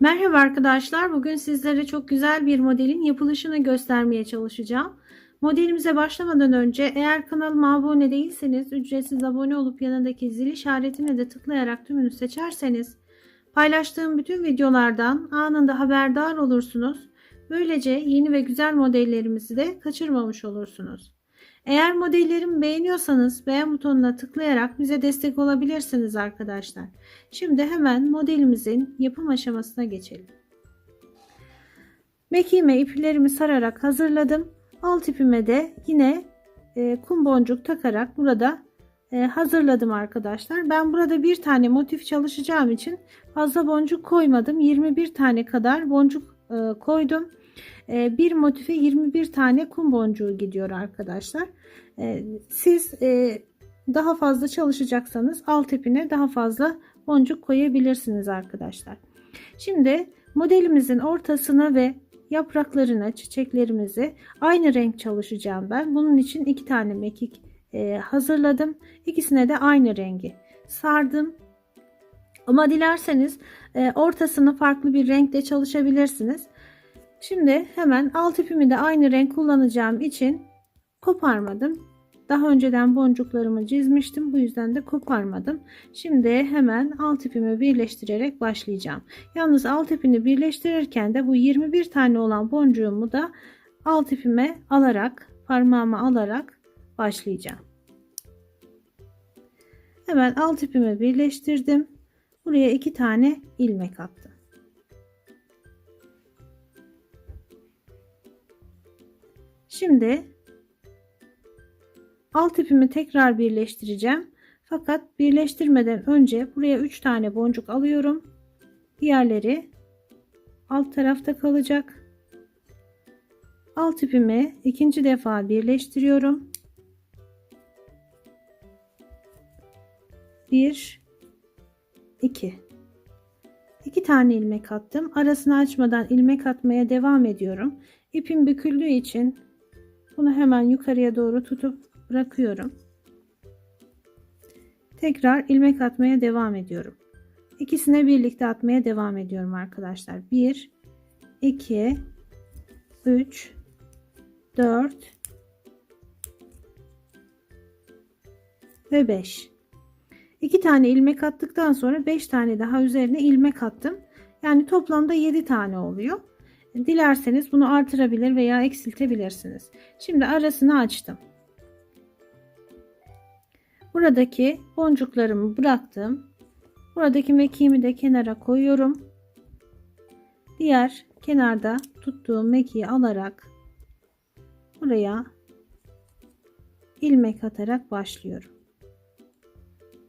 Merhaba arkadaşlar. Bugün sizlere çok güzel bir modelin yapılışını göstermeye çalışacağım. Modelimize başlamadan önce eğer kanalıma abone değilseniz ücretsiz abone olup yanındaki zil işaretine de tıklayarak tümünü seçerseniz paylaştığım bütün videolardan anında haberdar olursunuz. Böylece yeni ve güzel modellerimizi de kaçırmamış olursunuz. Eğer modellerimi beğeniyorsanız beğen butonuna tıklayarak bize destek olabilirsiniz arkadaşlar. Şimdi hemen modelimizin yapım aşamasına geçelim. Mekiğime iplerimi sararak hazırladım. Alt ipime de yine e, kum boncuk takarak burada e, hazırladım arkadaşlar. Ben burada bir tane motif çalışacağım için fazla boncuk koymadım. 21 tane kadar boncuk e, koydum. E, bir motife 21 tane kum boncuğu gidiyor arkadaşlar. E, siz daha fazla çalışacaksanız alt ipine daha fazla boncuk koyabilirsiniz arkadaşlar. Şimdi modelimizin ortasına ve yapraklarına çiçeklerimizi aynı renk çalışacağım ben. Bunun için iki tane mekik hazırladım. İkisine de aynı rengi sardım. Ama dilerseniz e, ortasını farklı bir renkle çalışabilirsiniz. Şimdi hemen alt ipimi de aynı renk kullanacağım için koparmadım. Daha önceden boncuklarımı çizmiştim. Bu yüzden de koparmadım. Şimdi hemen alt ipimi birleştirerek başlayacağım. Yalnız alt ipini birleştirirken de bu 21 tane olan boncuğumu da alt ipime alarak parmağıma alarak başlayacağım. Hemen alt ipimi birleştirdim. Buraya iki tane ilmek attım. Şimdi alt ipimi tekrar birleştireceğim. Fakat birleştirmeden önce buraya 3 tane boncuk alıyorum. Diğerleri alt tarafta kalacak. Alt ipimi ikinci defa birleştiriyorum. 1 2 2 tane ilmek attım. Arasını açmadan ilmek atmaya devam ediyorum. İpim büküldüğü için bunu hemen yukarıya doğru tutup bırakıyorum. Tekrar ilmek atmaya devam ediyorum. İkisine birlikte atmaya devam ediyorum arkadaşlar. 1 2 3 4 ve 5. 2 tane ilmek attıktan sonra 5 tane daha üzerine ilmek attım. Yani toplamda 7 tane oluyor. Dilerseniz bunu artırabilir veya eksiltebilirsiniz. Şimdi arasını açtım. Buradaki boncuklarımı bıraktım. Buradaki mekiğimi de kenara koyuyorum. Diğer kenarda tuttuğum mekiği alarak buraya ilmek atarak başlıyorum.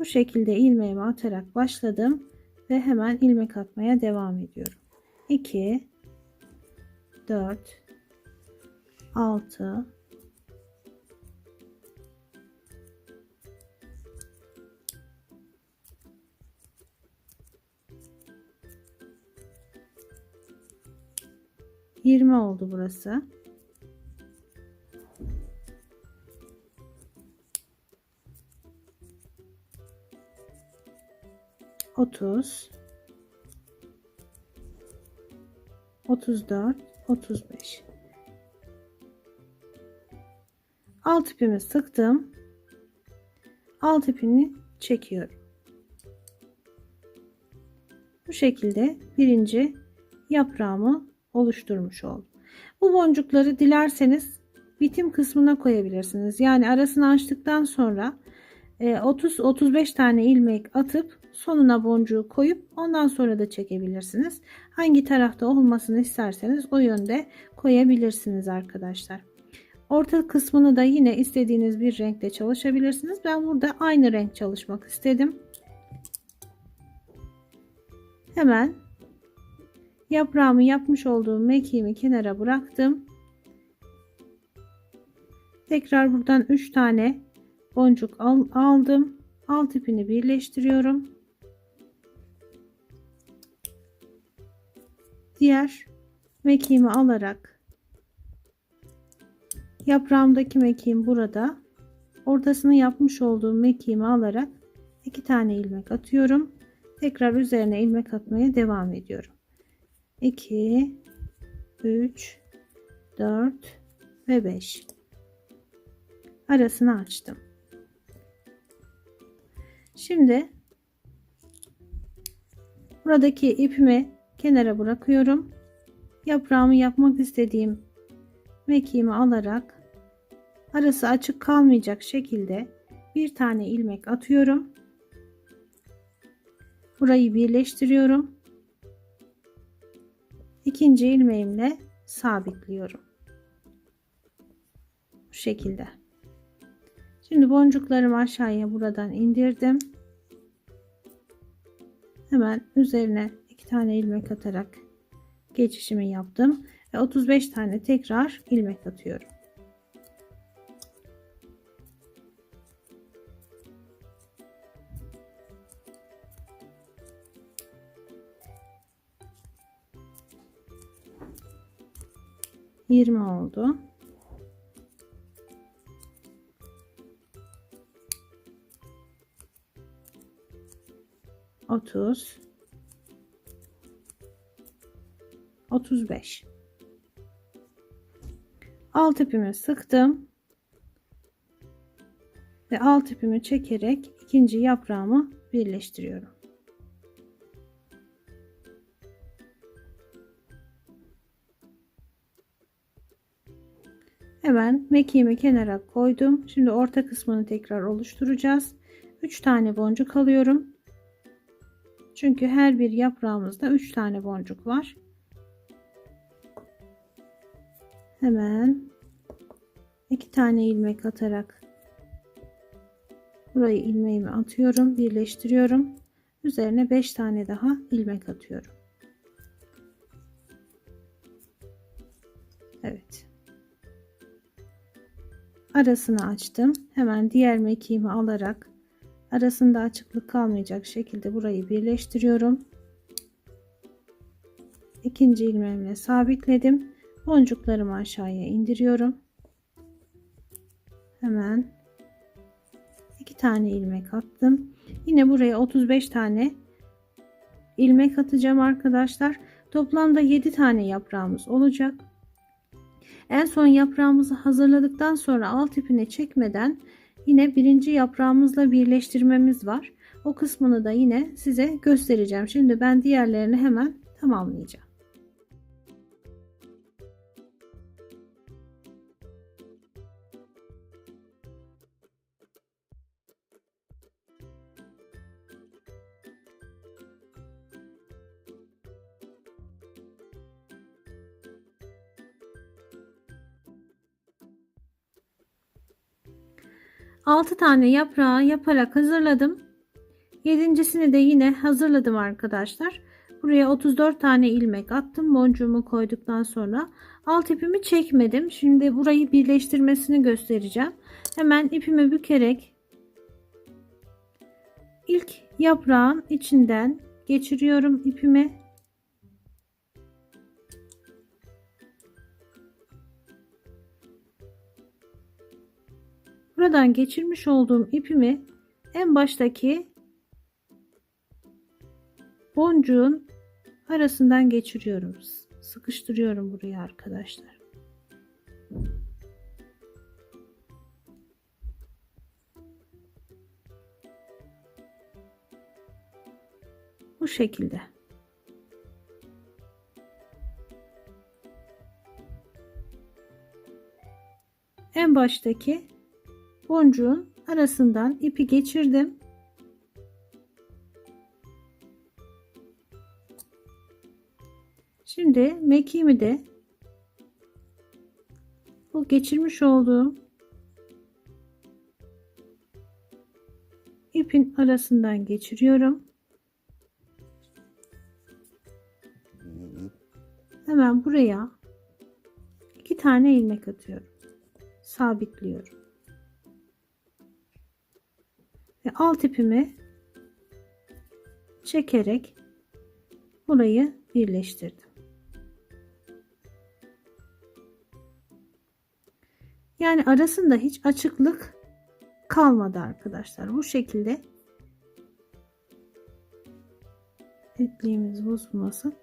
Bu şekilde ilmeğimi atarak başladım ve hemen ilmek atmaya devam ediyorum. 2 4 6 20 oldu burası. Otuz, otuz dört, otuz beş. Alt ipimi sıktım. Alt ipini çekiyorum. Bu şekilde birinci yaprağımı oluşturmuş oldum. Bu boncukları dilerseniz bitim kısmına koyabilirsiniz. Yani arasını açtıktan sonra 30-35 tane ilmek atıp sonuna boncuğu koyup ondan sonra da çekebilirsiniz. Hangi tarafta olmasını isterseniz o yönde koyabilirsiniz arkadaşlar. Orta kısmını da yine istediğiniz bir renkle çalışabilirsiniz. Ben burada aynı renk çalışmak istedim. Hemen Yaprağımı yapmış olduğum mekiğimi kenara bıraktım. Tekrar buradan 3 tane boncuk aldım. Alt ipini birleştiriyorum. Diğer mekiğimi alarak yaprağımdaki mekiğim burada. Ortasını yapmış olduğum mekiğimi alarak iki tane ilmek atıyorum. Tekrar üzerine ilmek atmaya devam ediyorum. 2 3 4 ve 5 arasını açtım. Şimdi buradaki ipimi kenara bırakıyorum. Yaprağımı yapmak istediğim mekiğimi alarak arası açık kalmayacak şekilde bir tane ilmek atıyorum. Burayı birleştiriyorum. İkinci ilmeğimle sabitliyorum. Bu şekilde. Şimdi boncuklarımı aşağıya buradan indirdim. Hemen üzerine tane ilmek atarak geçişimi yaptım ve 35 tane tekrar ilmek atıyorum. Yirmi oldu. Otuz. 35 alt ipimi sıktım. Ve alt ipimi çekerek ikinci yaprağımı birleştiriyorum. Hemen mekiğimi kenara koydum. Şimdi orta kısmını tekrar oluşturacağız. 3 tane boncuk alıyorum. Çünkü her bir yaprağımızda 3 tane boncuk var hemen iki tane ilmek atarak burayı ilmeğimi atıyorum birleştiriyorum. Üzerine 5 tane daha ilmek atıyorum. Evet. Arasını açtım. Hemen diğer mekiğimi alarak arasında açıklık kalmayacak şekilde burayı birleştiriyorum. İkinci ilmeğimle sabitledim boncuklarımı aşağıya indiriyorum. Hemen iki tane ilmek attım. Yine buraya 35 tane ilmek atacağım arkadaşlar. Toplamda 7 tane yaprağımız olacak. En son yaprağımızı hazırladıktan sonra alt ipine çekmeden yine birinci yaprağımızla birleştirmemiz var. O kısmını da yine size göstereceğim. Şimdi ben diğerlerini hemen tamamlayacağım. 6 tane yaprağı yaparak hazırladım. Yedincisini de yine hazırladım arkadaşlar. Buraya 34 tane ilmek attım. Boncuğumu koyduktan sonra alt ipimi çekmedim. Şimdi burayı birleştirmesini göstereceğim. Hemen ipimi bükerek ilk yaprağın içinden geçiriyorum ipimi Buradan geçirmiş olduğum ipimi en baştaki boncuğun arasından geçiriyorum. Sıkıştırıyorum buraya arkadaşlar. Bu şekilde. En baştaki boncuğun arasından ipi geçirdim. Şimdi mekiğimi de bu geçirmiş olduğum ipin arasından geçiriyorum. Hemen buraya iki tane ilmek atıyorum. Sabitliyorum alt ipimi çekerek burayı birleştirdim. Yani arasında hiç açıklık kalmadı arkadaşlar. Bu şekilde ipliğimiz bozulmasın.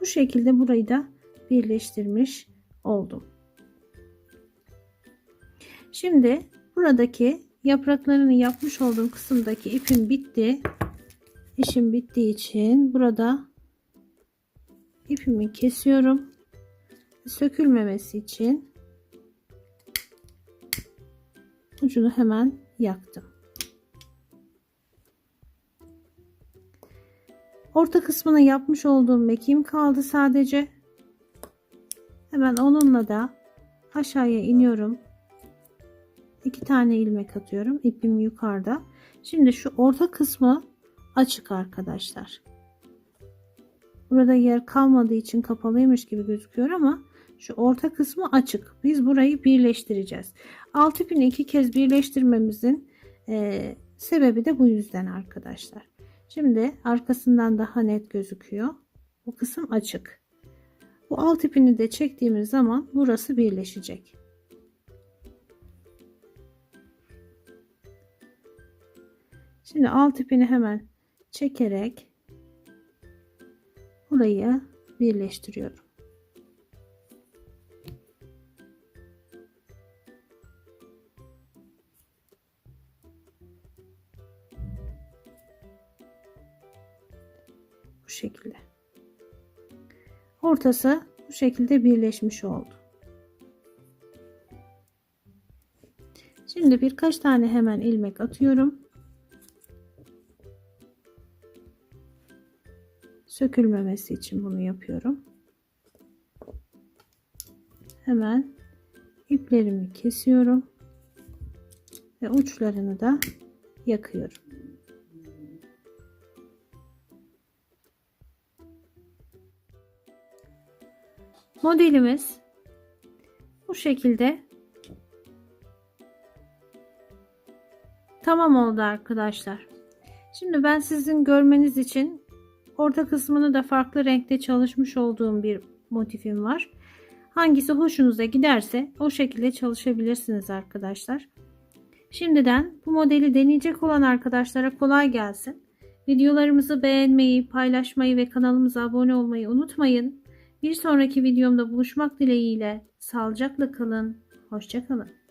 Bu şekilde burayı da birleştirmiş oldum. Şimdi buradaki yapraklarını yapmış olduğum kısımdaki ipim bitti. İşim bittiği için burada ipimi kesiyorum. Sökülmemesi için ucunu hemen yaktım. Orta kısmını yapmış olduğum mekiğim kaldı sadece. Hemen onunla da aşağıya iniyorum. İki tane ilmek atıyorum. İpim yukarıda. Şimdi şu orta kısmı açık arkadaşlar. Burada yer kalmadığı için kapalıymış gibi gözüküyor ama şu orta kısmı açık. Biz burayı birleştireceğiz. Alt ipini iki kez birleştirmemizin e, sebebi de bu yüzden arkadaşlar. Şimdi arkasından daha net gözüküyor. Bu kısım açık. Bu alt ipini de çektiğimiz zaman burası birleşecek. Şimdi alt ipini hemen çekerek burayı birleştiriyorum. Bu şekilde. Ortası bu şekilde birleşmiş oldu. Şimdi birkaç tane hemen ilmek atıyorum. Sökülmemesi için bunu yapıyorum. Hemen iplerimi kesiyorum ve uçlarını da yakıyorum. Modelimiz bu şekilde tamam oldu arkadaşlar. Şimdi ben sizin görmeniz için orta kısmını da farklı renkte çalışmış olduğum bir motifim var. Hangisi hoşunuza giderse o şekilde çalışabilirsiniz arkadaşlar. Şimdiden bu modeli deneyecek olan arkadaşlara kolay gelsin. Videolarımızı beğenmeyi, paylaşmayı ve kanalımıza abone olmayı unutmayın. Bir sonraki videomda buluşmak dileğiyle sağlıcakla kalın. Hoşçakalın.